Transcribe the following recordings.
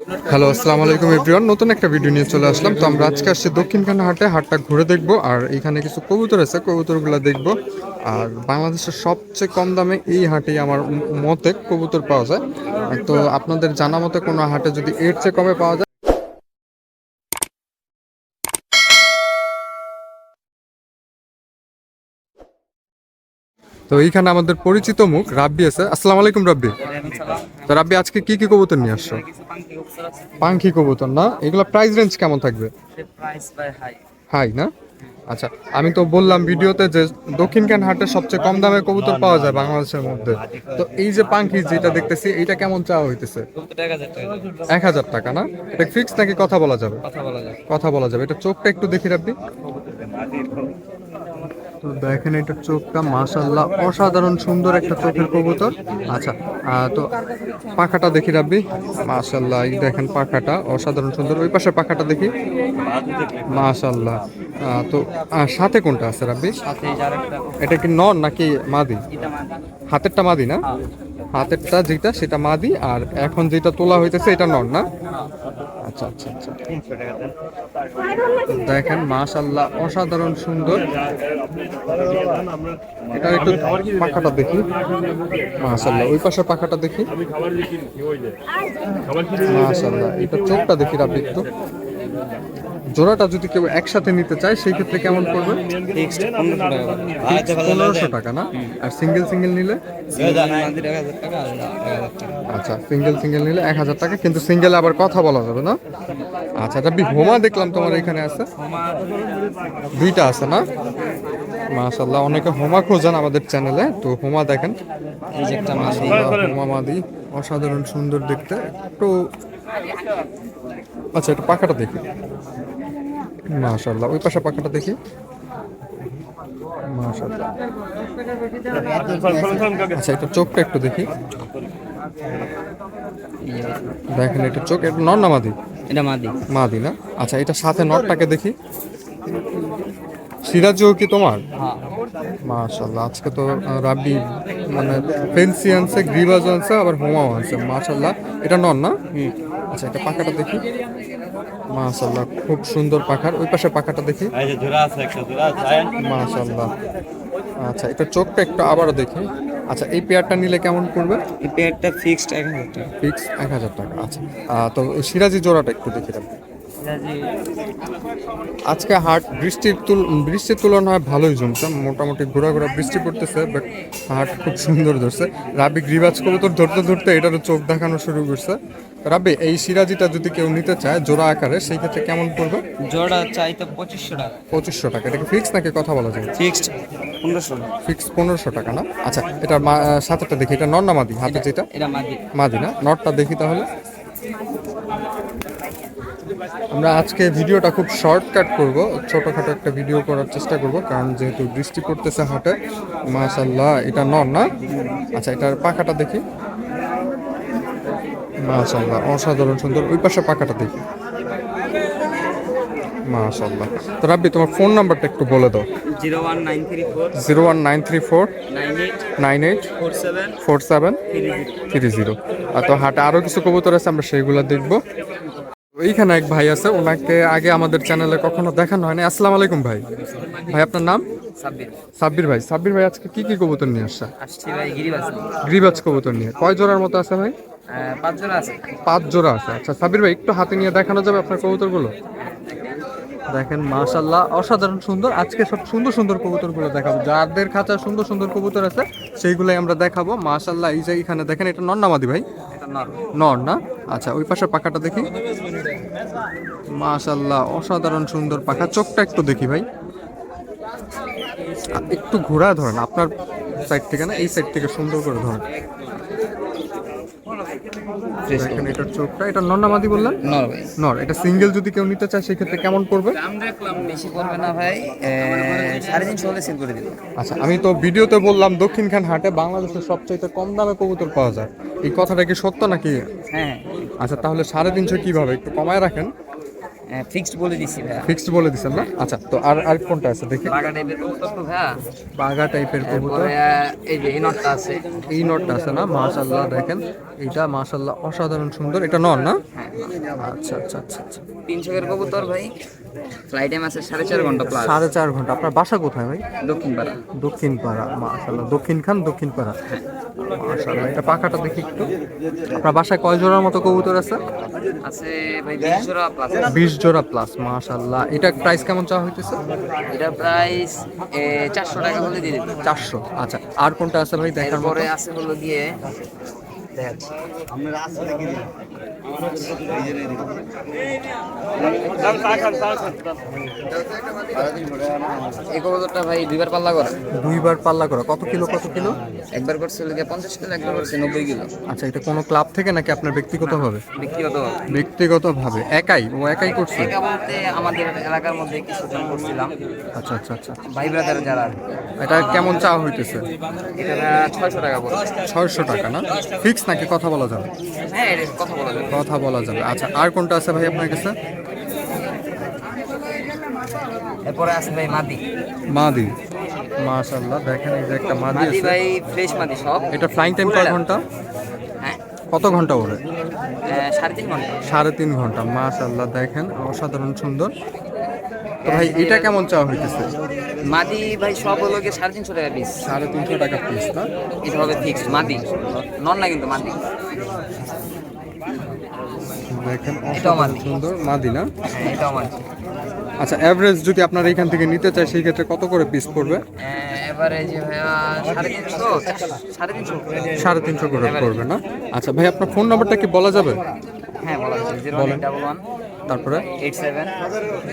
Hello আসসালামু আলাইকুম everyone নতুন একটা ভিডিও নিয়ে চলে আসলাম। তো আমরা আজকে আসছি দক্ষিণখানা হাটে হাটটা ঘুরে দেখব। আর এখানে কিছু কবুতর আছে, কবুতরগুলো দেখব। আর বাংলাদেশের সবচেয়ে কম দামে এই হাটে আমার মতে কবুতর পাওয়া যায়। তো আপনাদের জানা মতে কোনো হাটে যদি এর চেয়ে কমে পাওয়া যায় তো এইখানে আমাদের পরিচিত মুখ রাব্বি আছে। আসসালামু আলাইকুম রাব্বি। তো রাব্বি আজকে কি কি কবুতর নিয়ে আসছো? পাঙ্খি কবুতর না? এগুলো প্রাইস রেঞ্জ কেমন থাকবে? হাই না? আচ্ছা আমি তো বললাম ভিডিওতে যে দক্ষিণখান হাটে সবচেয়ে কম দামে কবুতর পাওয়া যায় বাংলাদেশের মধ্যে। তো এই যে পাঙ্খি যেটা দেখতেছি এইটা কেমন চাওয়া হইতেছে? এক হাজার টাকা না? এটা ফিক্স নাকি কথা বলা যাবে? কথা বলা যায় কথা বলা যাবে। এটা চোখটা একটু দেখি রাব্বি। তো দেখেন এটা চোখটা মাশাল্লাহ অসাধারণ সুন্দর একটা চোখের কবুতর। আচ্ছা তো পাখাটা দেখি রাব্বি। মাশাল্লাহ এই দেখেন পাখাটা অসাধারণ সুন্দর। ওই পাশে পাখাটা দেখি। মাশাল্লাহ তো সাথে কোনটা আছে রাব্বি? এটা কি নন নাকি মাদি? হাতেরটা মাদি না? হাতেরটা যেটা, সেটা মাদি। আর এখন যেটা তোলা হইতেছে, এটা নন না? আচ্ছা আচ্ছা আচ্ছা। তো দেখেন মাশাল্লাহ অসাধারণ সুন্দর। এটা একটু পাখাটা দেখি। মাশাল্লাহ ওই পাশের পাখাটা দেখি। মাশাল্লাহ এটা চোখটা দেখি রাব্বি একটু। জোড়াটা যদি কেউ একসাথে নিতে চায় সেই ক্ষেত্রে কেমন পড়বে? পনেরোশো টাকা না? আর সিঙ্গেল সিঙ্গেল নিলে? আচ্ছা সিঙ্গেল সিঙ্গেল নিলে এক হাজার টাকা কিন্তু সিঙ্গেল আবার কথা বলা যাবে না? আচ্ছা এটা হোমা দেখলাম তোমার এখানে আছে। দুইটা আছে না? মাশাল্লাহ অনেকে হোমা খোঁজেন আমাদের চ্যানেলে তো হোমা দেখেন। এই যে একটা মাশাল্লাহ হোমা মাদি। অসাধারণ সুন্দর দেখতে। একটু আচ্ছা একটু পাখাটা দেখি। মাশাল্লাহ ওই পাশে পাখাটা দেখি। মাশাল্লাহ আচ্ছা এটা চোখটা একটু দেখি। দেখেন এটা চোখ এটা নর না মাদি? এটা মাদি। মাদি না? আচ্ছা এটা সাথে নটটাকে দেখি। সিরাজও কি তোমার? হ্যাঁ। মাশাল্লাহ আজকে তো রাব্বি মানে ফেন্সি আনছে গ্রিবাজ আনছে আবার হোমাও আনছে মাশাল্লাহ এটা নন না? আচ্ছা এটা পাখাটা দেখি। মাশাল্লাহ খুব সুন্দর পাখার। ওই পাশে পাখাটা দেখি। মাশাল্লাহ আচ্ছা এটা চোখটা একটু আবারও দেখি। আচ্ছা এই পেয়ারটা নিলে কেমন পড়বে? এই পেয়ারটা ফিক্সড এক হাজার টাকা। ফিক্স এক হাজার টাকা আচ্ছা। তো সিরাজি জোড়াটা একটু দেখি রাখব আজকে হাট বৃষ্টির তুল বৃষ্টির তুলনায় ভালোই জমছে। মোটামুটি ঘোরা ঘোরা বৃষ্টি পড়তেছে বাট হাট খুব সুন্দর ধরছে। রাবি গ্রিবাজ কবুতর ধরতে ধরতে এটারও চোখ দেখানো শুরু করছে। রাবি এই সিরাজিটা যদি কেউ নিতে চায় জোড়া আকারে সেই ক্ষেত্রে কেমন পড়বে? জোড়া চাইতো পঁচিশশো টাকা। পঁচিশশো টাকা। এটা কি ফিক্স নাকি কথা বলা যায়? ফিক্সড পনেরোশো। ফিক্স পনেরোশো টাকা না? আচ্ছা এটা সাথেটা দেখি। এটা নর না মাদি? হাতে যেটা? এটা মাদি। মাদি না? নটটা দেখি তাহলে। আমরা আজকে ভিডিওটা খুব শর্টকাট করব। ছোটখাটো একটা ভিডিও করার চেষ্টা করব কারণ যেহেতু বৃষ্টি পড়তেছে হাটে মাশাল্লাহ এটা নর না? আচ্ছা এটার পাখাটা দেখি। মাশাল্লাহ অসাধারণ সুন্দর। ওই পাশে পাখাটা দেখি। মাশাল্লাহ তো রাব্বি তোমার ফোন নাম্বারটা একটু বলে দাও। Zero one nine three four. Zero one nine three four. Nine eight. Four seven. Three zero. আর তো হাটে আরও কিছু কবুতর আছে আমরা সেইগুলো দেখব। এইখানে এক ভাই আছে ওনাকে আগে আমাদের চ্যানেলে কখনো দেখানো হয়নি। আসসালামু আলাইকুম ভাই। ভাই আপনার নাম? সাব্বির। ভাই। সাব্বির ভাই আজকে কি কি কবুতর নিয়ে আসছে? আসছি ভাই গ্রিবাজ কবুতর নিয়ে। কয় জোড়ার মতো আছে ভাই? পাঁচ জোড়া আছে। পাঁচ জোড়া আছে। আচ্ছা সাব্বির ভাই একটু হাতে নিয়ে দেখানো যাবে আপনার কবুতরগুলো? দেখেন মাশাল্লাহ অসাধারণ সুন্দর। আজকে সব সুন্দর সুন্দর কবুতরগুলো দেখাবো। যাদের খাঁচা সুন্দর সুন্দর কবুতর আছে সেইগুলোই আমরা দেখাবো। মাশাল্লাহ এই যে এখানে দেখেন এটা নন্নামাদি ভাই? নর। নর না? আচ্ছা ওই পাশে পাখাটা দেখি। মাশাল্লাহ অসাধারণ সুন্দর পাখা। চোখটা একটু দেখি ভাই। একটু ঘোরা ধরেন আপনার সাইড থেকে না এই সাইড থেকে সুন্দর করে ধরেন। দেখেন এটার চোখটা এটা নন্নামাদি বললেন? নর ভাই। নর এটা সিঙ্গেল যদি কেউ নিতে চায় সেক্ষেত্রে কেমন পড়বে? দাম রাখলাম বেশি পড়বে না ভাই। সাড়ে তিনশো হলে সেল করে দিব। আচ্ছা আমি তো ভিডিওতে বললাম দক্ষিণখান হাটে বাংলাদেশের সবচাইতে কম দামে কবুতর পাওয়া যায়। এই কথাটা কি সত্য নাকি? হ্যাঁ। আচ্ছা তাহলে সাড়ে তিনশো কীভাবে? একটু কমায় রাখেন। ফিক্সড বলে দিছি ভাই। ফিক্সড বলে দিছেন না? আচ্ছা তো আর আর কোনটা আছে দেখি। বাগা টাইপের কবুতর তো ভাই। বাঘা টাইপের কবুতর। এই যে এই নটটা আছে। এই নটটা আছে না? মাশাআল্লাহ দেখেন। এটা মাশাল্লাহ অসাধারণ সুন্দর। এটা নন না? আচ্ছা আচ্ছা আচ্ছা আচ্ছা। তিনশো এর কবুতর ভাই। ফ্লাইট টাইম আছে সাড়ে চার ঘণ্টা প্লাস সাড়ে চার ঘণ্টা। আপনার বাসা কোথায় ভাই? দক্ষিণ পাড়া। দক্ষিণ পাড়া মাশাল্লাহ দক্ষিণ খান দক্ষিণ পাড়া মাশাল্লাহ এটা পাখাটা দেখি একটু। আপনার বাসায় কয় জোড়ার মতো কবুতর আছে? আছে ভাই বিশ জোড়া প্লাস বিশ জোড়া প্লাস মাশাল্লাহ এটা প্রাইস কেমন চাওয়া হইতেছে? এটা প্রাইস চারশো টাকা হলে দিয়ে দিতে চারশো। আচ্ছা আর কোনটা আছে ভাই? দেখার পরে আছে হলো গিয়ে দেখাচ্ছি এই কবুতরটা ভাই দুইবার পাল্লা করে। দুইবার পাল্লা করা। কত কিলো কত কিলো? একবার গিয়ে পঞ্চাশ কিলো একবার করছে নব্বই কিলো। আচ্ছা এটা কোনো ক্লাব থেকে নাকি আপনার ব্যক্তিগতভাবে? ব্যক্তিগত ব্যক্তিগতভাবে। একাই? ও একাই করছে? একা বলতে আমাদের এলাকার মধ্যে করছিলাম। আচ্ছা আচ্ছা আচ্ছা। ভাই ব্রাদার যারা এটা কেমন চাওয়া হইতেছে? এটা ছয়শো টাকা পড়ছে ছয়শো টাকা না? ফিক্স নাকি কথা বলা যাবে? হ্যাঁ কথা বলা যাবে। কথা বলা যাবে। আচ্ছা আর কোনটা আছে ভাই আপনার কাছে? এরপরে আছে ভাই মাদি। মাদি। মাশাল্লাহ দেখেন এই যে একটা মাদি আছে। ভাই ফ্রেশ মাদি সব। এটা ফ্লাইং টাইম কয় ঘণ্টা? হ্যাঁ। কত ঘণ্টা ওরে? সাড়ে তিন ঘণ্টা। সাড়ে তিন ঘণ্টা মাশাল্লাহ দেখেন অসাধারণ সুন্দর। তো ভাই এটা কেমন চাওয়া হইতেছে? মাদি ভাই সব হলো গিয়ে সাড়ে তিনশো টাকা পিস সাড়ে তিনশো টাকা পিস না? এটা হবে ফিক্স মাদি। নন না কিন্তু মাদি। দেখেন সুন্দর মাদি না? হ্যাঁ আচ্ছা অ্যাভারেজ যদি আপনারা এখান থেকে নিতে চাই সেই ক্ষেত্রে কত করে পিস পড়বে? আহ, এবারে যে ভাইয়া সাড়ে তিনশো করে। পড়বে না? আচ্ছা ভাই আপনার ফোন নাম্বারটা কি বলা যাবে? হ্যাঁ বলা যাচ্ছে জিরো ডাবল ওয়ান তারপরে? Eight seven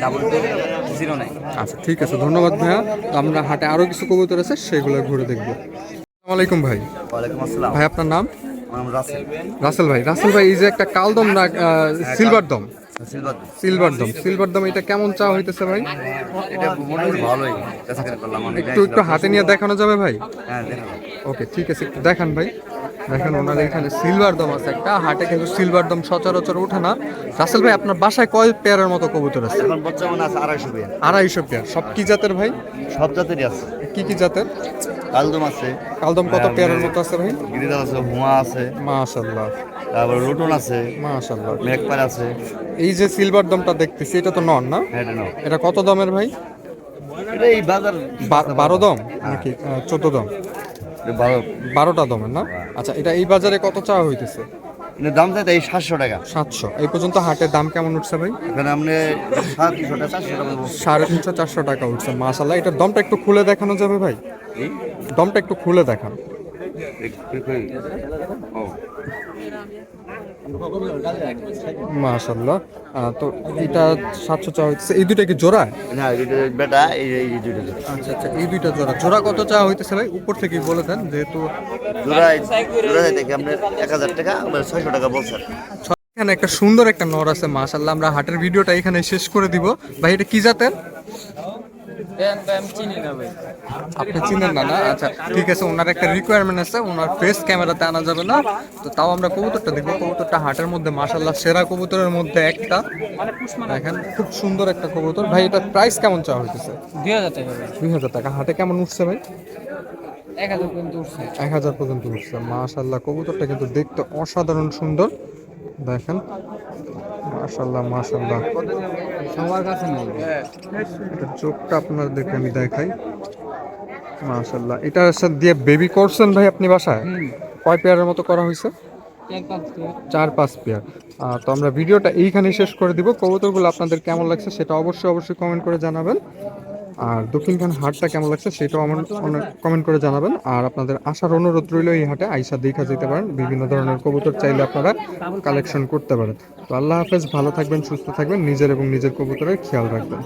double two zero nine. আচ্ছা ঠিক আছে ধন্যবাদ ভাইয়া। তো আমরা হাটে আরও কিছু কবুতর আছে সেগুলো ঘুরে দেখব। আসসালামু আলাইকুম ভাই। ওয়ালাইকুম আসসালাম। ভাই আপনার নাম? রাসেল। ভাই রাসেল ভাই এই যে একটা কালদম না সিলভার দম সিলভার দম সিলভার দম এটা কেমন চা হইতেছে ভাই? এটা ভালোই। একটু একটু হাতে নিয়ে দেখানো যাবে ভাই? হ্যাঁ ওকে ঠিক আছে একটু দেখান ভাই। দেখেন ওনার এখানে সিলভার দম আছে একটা। হাটে কিন্তু সিলভার দম সচরাচর ওঠে না। রাসেল ভাই আপনার বাসায় কয় পেয়ারের মতো কবুতর আছে? এখন বর্তমানে আছে আড়াইশো পেয়ার আড়াইশো পেয়ার সব কি জাতের ভাই? সব জাতেরই আছে। কি কি জাতের? কালদম আছে। কালদম কত পেয়ারের মতো আছে ভাই? গিরিদাল আছে হুমা আছে। মাশাল্লাহ তারপর লুটন আছে। মাশাল্লাহ মেঘপার আছে। এই যে সিলভার দমটা দেখতেছি এটা তো নন না? হ্যাঁ এটা। এটা কত দমের ভাই? এটা এই বাজার বারো দম? নাকি চোদ্দ দম? বারোটা দমের না? আচ্ছা এটা এই বাজারে কত চাওয়া হইতেছে? দাম চাইতে এই সাতশো টাকা। সাতশো। এই পর্যন্ত হাটের দাম কেমন উঠছে ভাই? এখানে আপনি সাড়ে তিনশো চারশো টাকা উঠছে মাসাল্লাহ এটার দমটা একটু খুলে দেখানো যাবে ভাই? দমটা একটু খুলে দেখান। মাশাল্লাহ তো এটা সাতশো চাওয়া হইতেছে। এই দুইটা কি জোড়া? না বেটা এই এই দুটো আচ্ছা আচ্ছা এই দুইটা জোড়া। জোড়া কত চাওয়া হইতেছে ভাই? উপর থেকে বলে দেন যেহেতু জোড়ায় জোড়ায় দেখে আপনি এক হাজার টাকা? ছয়শো টাকা বলছেন। এখানে একটা সুন্দর একটা নর আছে মাশাল্লাহ আমরা হাটের ভিডিওটা এখানে শেষ করে দিব। ভাই এটা কি জাতের? আপনি চিনেন না না? আচ্ছা ঠিক আছে ওনার একটা রিকোয়ারমেন্ট আছে ওনার ফেস ক্যামেরাতে আনা যাবে না। তো তাও আমরা কবুতরটা দেখব কবুতরটা হাটের মধ্যে মাশাল্লাহ সেরা কবুতরের মধ্যে একটা। দেখেন খুব সুন্দর একটা কবুতর। ভাই এটা প্রাইস কেমন চাওয়া হইতেছে? দুই হাজার টাকা। দুই হাজার টাকা হাটে কেমন উঠছে ভাই? এক হাজার পর্যন্ত উঠছে। এক হাজার পর্যন্ত উঠছে। মাশাল্লাহ কবুতরটা কিন্তু দেখতে অসাধারণ সুন্দর। দেখেন। মাশাল্লাহ মাশাল্লাহ সবার কাছে নেই। এটা চোখটা আপনাদেরকে আমি দেখাই। মাশাল্লাহ সাথে দিয়ে বেবি করছেন ভাই আপনি বাসায়? কয় পেয়ারের মতো করা হয়েছে? চার পাঁচ পেয়ার। তো আমরা ভিডিওটা এইখানে শেষ করে দিব। কবুতরগুলো আপনাদের কেমন লাগছে সেটা অবশ্যই অবশ্যই কমেন্ট করে জানাবেন। আর দক্ষিণখান হাটটা কেমন লাগছে সেটাও আমার কমেন্ট করে জানাবেন। আর আপনাদের আসার অনুরোধ রইল, এই হাটে আইসা দেখা যেতে পারেন। বিভিন্ন ধরনের কবুতর চাইলে আপনারা কালেকশন করতে পারেন। তো আল্লাহ হাফেজ, ভালো থাকবেন, সুস্থ থাকবেন, নিজের এবং নিজের কবুতরের খেয়াল রাখবেন।